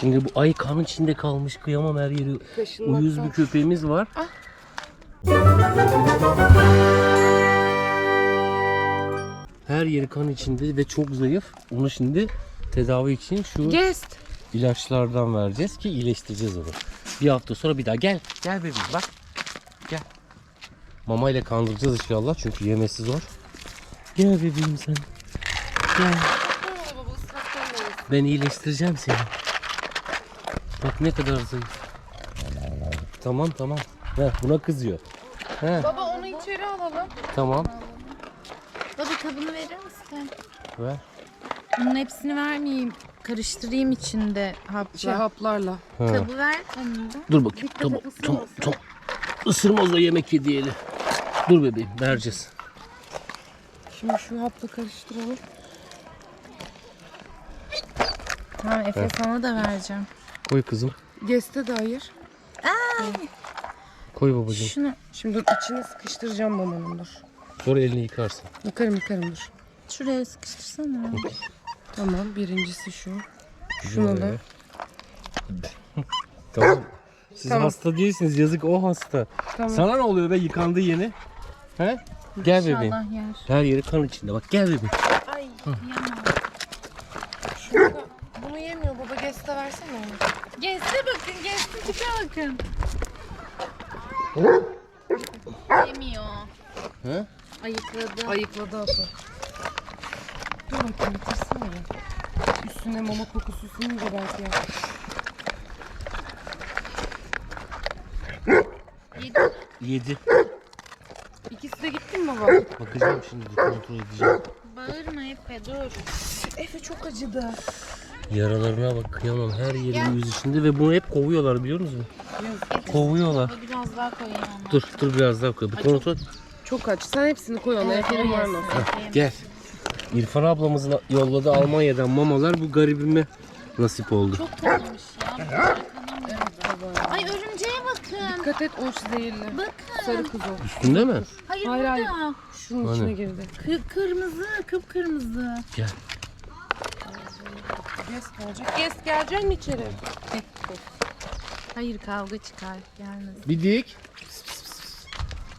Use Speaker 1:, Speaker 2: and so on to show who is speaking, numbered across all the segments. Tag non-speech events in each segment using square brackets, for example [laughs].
Speaker 1: Şimdi bu ay kan içinde kalmış kıyamam her yeri.
Speaker 2: Kaşınmaktan.
Speaker 1: Uyuz bir köpeğimiz var.
Speaker 2: Ah.
Speaker 1: Her yeri kan içinde ve çok zayıf. Onu şimdi tedavi için şu
Speaker 2: Guest.
Speaker 1: ilaçlardan vereceğiz ki iyileştireceğiz onu. Bir hafta sonra bir daha gel. Gel bebeğim bak. Gel. Mama ile kandıracağız inşallah çünkü yemesi zor. Gel bebeğim sen. Gel. Ben iyileştireceğim seni. Bak ne kadar zayıf. Tamam tamam. Heh, buna kızıyor. Heh,
Speaker 2: Baba onu içeri alalım.
Speaker 1: tamam.
Speaker 3: Baba kabını verir misin?
Speaker 1: Ver.
Speaker 3: Bunun hepsini vermeyeyim. Karıştırayım içinde hapla.
Speaker 2: Şey haplarla.
Speaker 1: Ha.
Speaker 3: Kabı ver onu da.
Speaker 1: Dur bakayım.
Speaker 2: Dikkat
Speaker 1: Tamam,
Speaker 2: et,
Speaker 1: tamam,
Speaker 2: ısırmasın.
Speaker 1: tamam. Isırmaz o yemek yediği eli. Dur bebeğim vereceğiz.
Speaker 2: Şimdi şu hapla karıştıralım.
Speaker 3: Tamam Efe sana da vereceğim.
Speaker 1: Koy kızım.
Speaker 2: Guest'e de ayır.
Speaker 1: Koy babacığım.
Speaker 3: Şunu
Speaker 2: Şimdi dur içine sıkıştıracağım mamanın dur.
Speaker 1: Sonra elini yıkarsın.
Speaker 2: Yıkarım yıkarım dur.
Speaker 3: şuraya sıkıştırsana.
Speaker 2: Tamam birincisi şu. Şuna da. [laughs]
Speaker 1: Tamam. Siz
Speaker 2: Tamam.
Speaker 1: hasta değilsiniz. Yazık o hasta.
Speaker 2: Tamam.
Speaker 1: Sana ne oluyor be yıkandı yeni? He? Gel bebeğim.
Speaker 3: İnşallah yer.
Speaker 1: Her yeri kan içinde. Bak gel bebeğim.
Speaker 2: Ay
Speaker 3: Yemem.
Speaker 2: şunu da. Bunu yemiyor baba Guest'e versene onu.
Speaker 3: Gezde bakın, gezde tipe bakın. Yemiyor.
Speaker 1: He?
Speaker 3: Ayıkladı.
Speaker 2: Ayıkladı hapı. Dur bakayım bitirsene ya. Üstüne mama kokusu sününce belki ya.
Speaker 3: Yedi.
Speaker 1: Yedi.
Speaker 2: İkisi de gitti mi baba?
Speaker 1: Bakacağım şimdi kontrol edeceğim.
Speaker 3: Bağırma Efe dur.
Speaker 2: Efe çok acıdı.
Speaker 1: Yaralarına bak kıyamam her yeri yüz içinde ve bunu hep kovuyorlar biliyor musunuz? Kovuyorlar.
Speaker 3: Biraz daha koyayım ona.
Speaker 1: Dur dur biraz daha koy. Bir kontrol.
Speaker 2: Çok aç. Sen hepsini koy ona.
Speaker 3: Evet,
Speaker 2: Efe'nin var mı?
Speaker 1: Gel. İrfan ablamızın yolladığı Almanya'dan mamalar bu garibime nasip oldu.
Speaker 3: Çok tanımış ya. Ay örümceğe bakın.
Speaker 2: Dikkat et o zehirli.
Speaker 3: Bakın.
Speaker 2: Sarı kuzu.
Speaker 1: Üstünde mi?
Speaker 3: Hayır,
Speaker 2: Hayır, hayır.
Speaker 3: burada.
Speaker 2: Şunun
Speaker 1: Hani?
Speaker 2: içine girdi.
Speaker 3: Kı- kırmızı, kıpkırmızı.
Speaker 1: Gel.
Speaker 2: Guest gelecek. Guest gelecek mi içeri?
Speaker 3: Hayır kavga çıkar. Gelmez.
Speaker 1: Bir dik.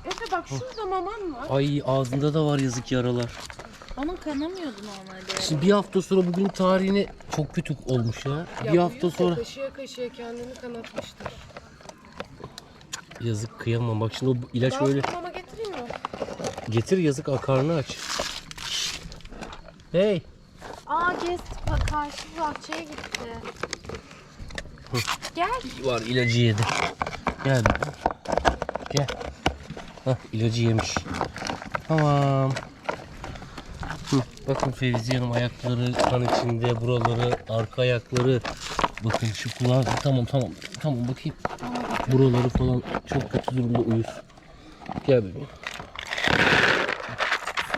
Speaker 2: Efe bak şurada maman var.
Speaker 1: Ay ağzında da var yazık yaralar.
Speaker 3: Onun kanamıyordu normalde.
Speaker 1: Şimdi bir hafta sonra bugün tarihini çok kötü olmuş ya. bir hafta sonra.
Speaker 2: Kaşıya kaşıya kendini kanatmıştır.
Speaker 1: Yazık kıyamam. Bak şimdi o ilaç
Speaker 2: Daha
Speaker 1: öyle.
Speaker 2: mama getireyim mi?
Speaker 1: Getir yazık karnı aç. Hey.
Speaker 3: Aa Gest bak karşı bahçeye gitti. Gel.
Speaker 1: Var ilacı yedi. Gel. Gel. Hah ilacı yemiş. Tamam. Hı, bakın Fevziye Hanım ayakları kan içinde, buraları, arka ayakları. Bakın şu kulağı. Tamam tamam. Tamam bakayım. Buraları falan çok kötü durumda uyuz. Gel bebeğim.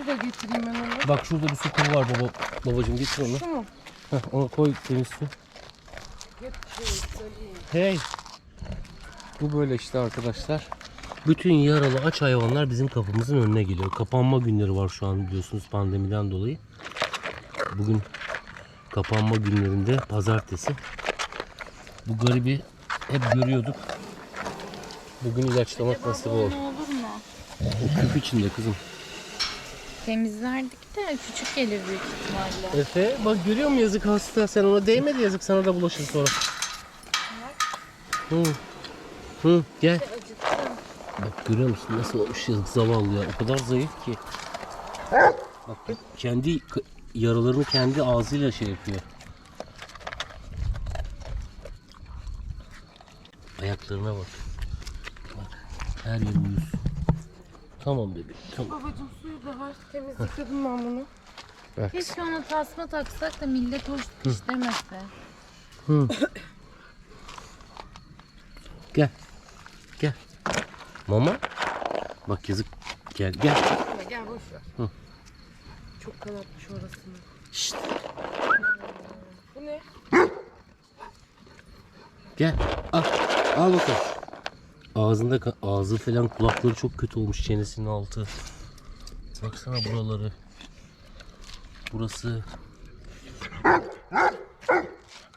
Speaker 2: Su da getireyim ben ona.
Speaker 1: Bak şurada bir su kumu var baba. Babacığım getir onu.
Speaker 2: Şu mu?
Speaker 1: Heh, onu koy temiz su.
Speaker 2: Şey.
Speaker 1: Hey. Bu böyle işte arkadaşlar. Bütün yaralı aç hayvanlar bizim kapımızın önüne geliyor. Kapanma günleri var şu an biliyorsunuz pandemiden dolayı. Bugün kapanma günlerinde pazartesi. Bu garibi hep görüyorduk. Bugün ilaçlamak nasip oldu. O küp içinde kızım.
Speaker 3: Temizlerdik de küçük gelir büyük ihtimalle.
Speaker 1: Efe bak görüyor musun yazık hasta. Sen ona değmedi yazık sana da bulaşır sonra. Hı. Hı gel. Bak görüyor musun nasıl olmuş yazık zavallı ya. O kadar zayıf ki. Bak kendi yaralarını kendi ağzıyla şey yapıyor. Ayaklarına bak. Bak her yeri uyuz. Tamam bebeğim tamam.
Speaker 2: Babacım suyu da var. Temiz yıkadım ben bunu.
Speaker 1: Bak.
Speaker 3: Keşke ona tasma taksak da millet hoş istemese.
Speaker 1: Hı. Gel. Gel. Mama. Bak yazık. Gel gel.
Speaker 2: Ya gel boş ver.
Speaker 1: Hı.
Speaker 2: Çok kanatmış orasını.
Speaker 1: Şşt.
Speaker 2: Bu ne?
Speaker 1: Gel. Al. Al bakalım. Ağzında ağzı falan kulakları çok kötü olmuş çenesinin altı. Baksana buraları. Burası.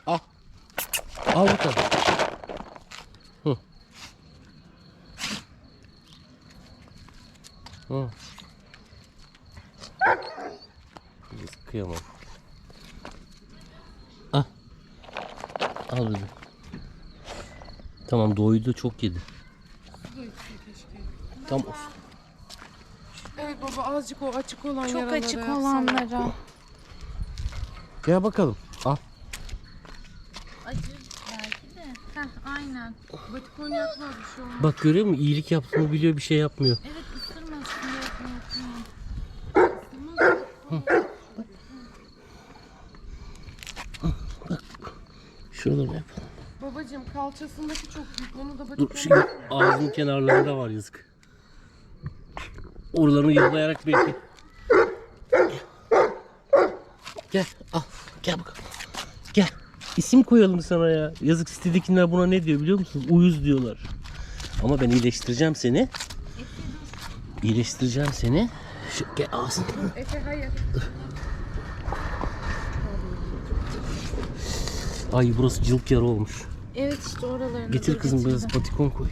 Speaker 1: Al. Al bakalım. Hı. Hı. Kıyamam. Al. Al dedim. Tamam doydu çok yedi. Tamam.
Speaker 2: Evet baba azıcık o açık olan
Speaker 3: Çok
Speaker 2: yaraları
Speaker 3: açık
Speaker 2: yapsana.
Speaker 3: olanlara.
Speaker 1: Gel bakalım. Al.
Speaker 3: Acı belki de. Heh, aynen.
Speaker 2: Batikon yapmaz bir şey olmaz.
Speaker 1: Bak görüyor musun? İyilik yaptığını biliyor bir şey yapmıyor.
Speaker 3: Evet ısırmasın diye korkuyorum.
Speaker 1: Şuraları yapalım.
Speaker 2: Babacım kalçasındaki çok büyük. Onu da
Speaker 1: Dur
Speaker 2: batikon
Speaker 1: şimdi ağzının kenarlarında var yazık. Oralarını yalayarak belki. Gel al gel bakalım. Gel. İsim koyalım sana ya. Yazık sitedekiler buna ne diyor biliyor musun? Uyuz diyorlar. Ama ben iyileştireceğim seni. İyileştireceğim seni. Şu, gel ağzını.
Speaker 2: Efe hayır.
Speaker 1: Ay burası cılk yara olmuş.
Speaker 3: Evet işte oralarını
Speaker 1: Getir kızım biraz patikon koy.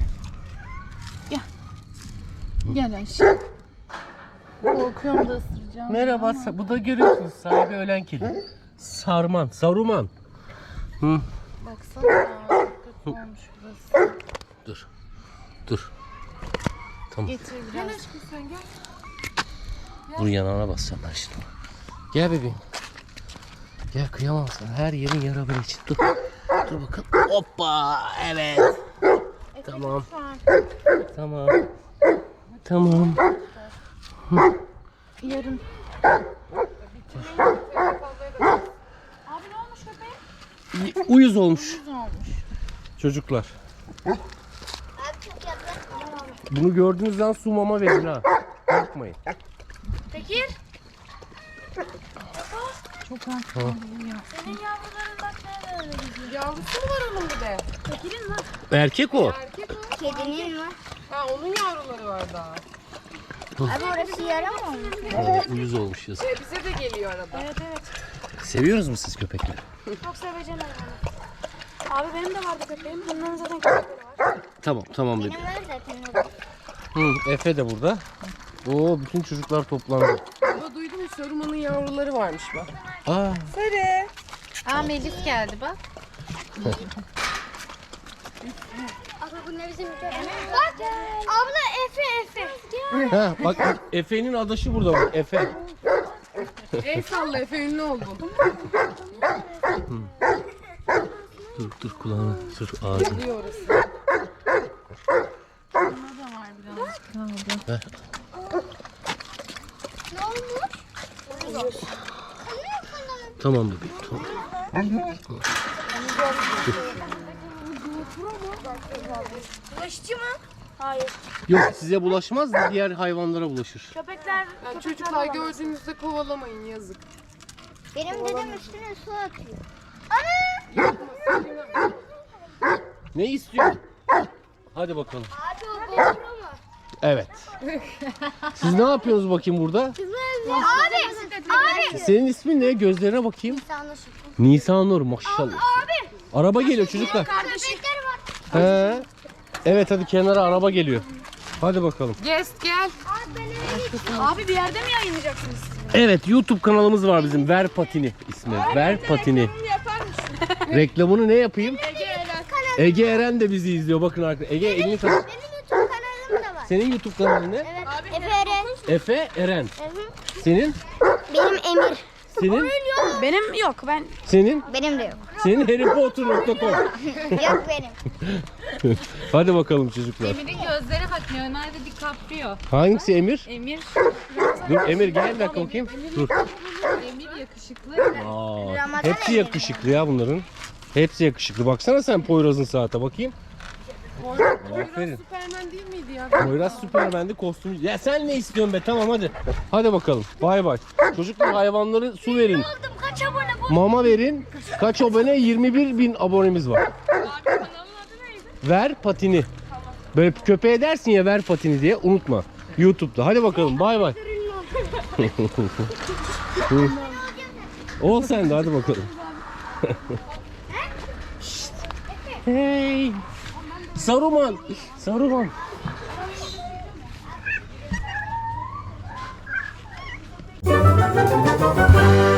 Speaker 3: Gel Ayşe. Korkuyorum da ısıracağım.
Speaker 1: Merhaba, sa- bu da görüyorsunuz sahibi ölen kedi. Sarman, Saruman. Hı.
Speaker 3: Baksana ya. Çok kötü olmuş burası.
Speaker 1: Dur, dur. Tamam,
Speaker 3: Getir
Speaker 2: Gel
Speaker 3: biraz.
Speaker 2: aşkım sen gel.
Speaker 1: dur yanağına basacağım ben şimdi. Gel bebeğim. Gel kıyamam sana. Her yerin yara böyle için. Dur. Dur bakalım. Hoppa, evet. Tamam. Tamam. Tamam.
Speaker 3: Yarın. Abi ne olmuş köpeğe?
Speaker 1: Uyuz olmuş
Speaker 3: Düz olmuş.
Speaker 1: çocuklar. Bunu gördüğünüzden su mama verin ha. Korkmayın.
Speaker 3: Tekir. Çok bu ya. Senin yavruların bak nerede öyle gidiyor.
Speaker 2: Yavrusu mu var onun bir de?
Speaker 3: Tekir'in var.
Speaker 1: Erkek o.
Speaker 2: Erkek o.
Speaker 4: Kedinin var.
Speaker 2: Ha onun yavruları var daha.
Speaker 4: Abi orası yara mı olmuş?
Speaker 1: Evet, uyuz olmuş yazık.
Speaker 2: E, bize de geliyor arada.
Speaker 4: Evet evet.
Speaker 1: Seviyoruz mu siz köpekleri?
Speaker 4: Çok seveceğim hayvanı. Abi benim de vardı köpeğim. Bunların zaten köpekleri var.
Speaker 1: Tamam tamam bebeğim.
Speaker 4: Benim var zaten.
Speaker 1: Hı, Efe de burada. Oo bütün çocuklar toplandı.
Speaker 2: Baba duydun mu Saruman'ın yavruları varmış bak.
Speaker 1: Aa,
Speaker 2: Sarı.
Speaker 3: Aa Melis geldi bak. [laughs]
Speaker 4: Abi bunlar bizim köpeğimiz. Bak. Abla Efe Efe.
Speaker 1: ha, bak Efe'nin adaşı burada bak Efe.
Speaker 2: El salla Efe ünlü oldun.
Speaker 1: Dur dur kulağına dur ağzını.
Speaker 2: Diyor orası.
Speaker 3: Bunda da var birazcık kaldı.
Speaker 4: Ne olmuş?
Speaker 1: Tamam bebeğim tamam.
Speaker 4: Bulaşıcı mı? Hayır.
Speaker 1: Yok size bulaşmaz da diğer hayvanlara bulaşır.
Speaker 4: Köpekler
Speaker 2: Yani çocuklar gördüğünüzde kovalamayın yazık.
Speaker 4: benim dedem üstüne su atıyor.
Speaker 1: Ne istiyor? Hadi bakalım.
Speaker 4: Abi o GoPro mu?
Speaker 1: Evet. Siz ne yapıyorsunuz bakayım burada?
Speaker 4: Abi. Abi.
Speaker 1: Senin ismin ne? Gözlerine bakayım.
Speaker 4: Sana su.
Speaker 1: Nisan Nur maşallah. Araba geliyor çocuklar.
Speaker 4: Köpekler var.
Speaker 1: He. Evet hadi kenara araba geliyor. Hadi bakalım.
Speaker 2: Guest gel.
Speaker 4: Abi bir yerde mi yayınlayacaksınız?
Speaker 1: Evet YouTube kanalımız var bizim. Ver Patini ismi. Ver Patini. [laughs] Reklamını ne yapayım? Ege Eren de bizi izliyor. Bakın arkadaşlar. Ege elini kaldır.
Speaker 4: Benim YouTube kanalım da var.
Speaker 1: Senin YouTube kanalın ne?
Speaker 4: Evet. Efe Eren.
Speaker 1: Efe Eren. Senin?
Speaker 4: Benim Emir.
Speaker 1: Senin?
Speaker 4: Benim yok ben.
Speaker 1: Senin?
Speaker 4: Benim de yok.
Speaker 1: Senin harrypotter.com.
Speaker 4: yok benim. [laughs]
Speaker 1: Hadi bakalım çocuklar.
Speaker 3: Emir'in gözleri bak Leonardo DiCaprio.
Speaker 1: Hangisi Emir?
Speaker 3: Emir,
Speaker 1: Dur Emir gel bir dakika bakayım. Dur.
Speaker 3: Emir yakışıklı.
Speaker 1: Aa, hepsi yakışıklı ya bunların. Hepsi yakışıklı. Baksana sen Poyraz'ın saate bakayım. Aferin.
Speaker 2: Superman değil miydi ya?
Speaker 1: Poyraz Süpermen'de kostüm. Ya sen ne istiyorsun be? Tamam hadi. Hadi bakalım. Bay bay. Çocuklar hayvanları su verin mama verin. Kaç abone? 21 bin abonemiz var. Ver patini. Böyle köpeğe dersin ya ver patini diye unutma. Youtube'da. Hadi bakalım bay bay. [laughs] Ol sen de hadi bakalım. [laughs] Hey. Saruman. Saruman. Saruman.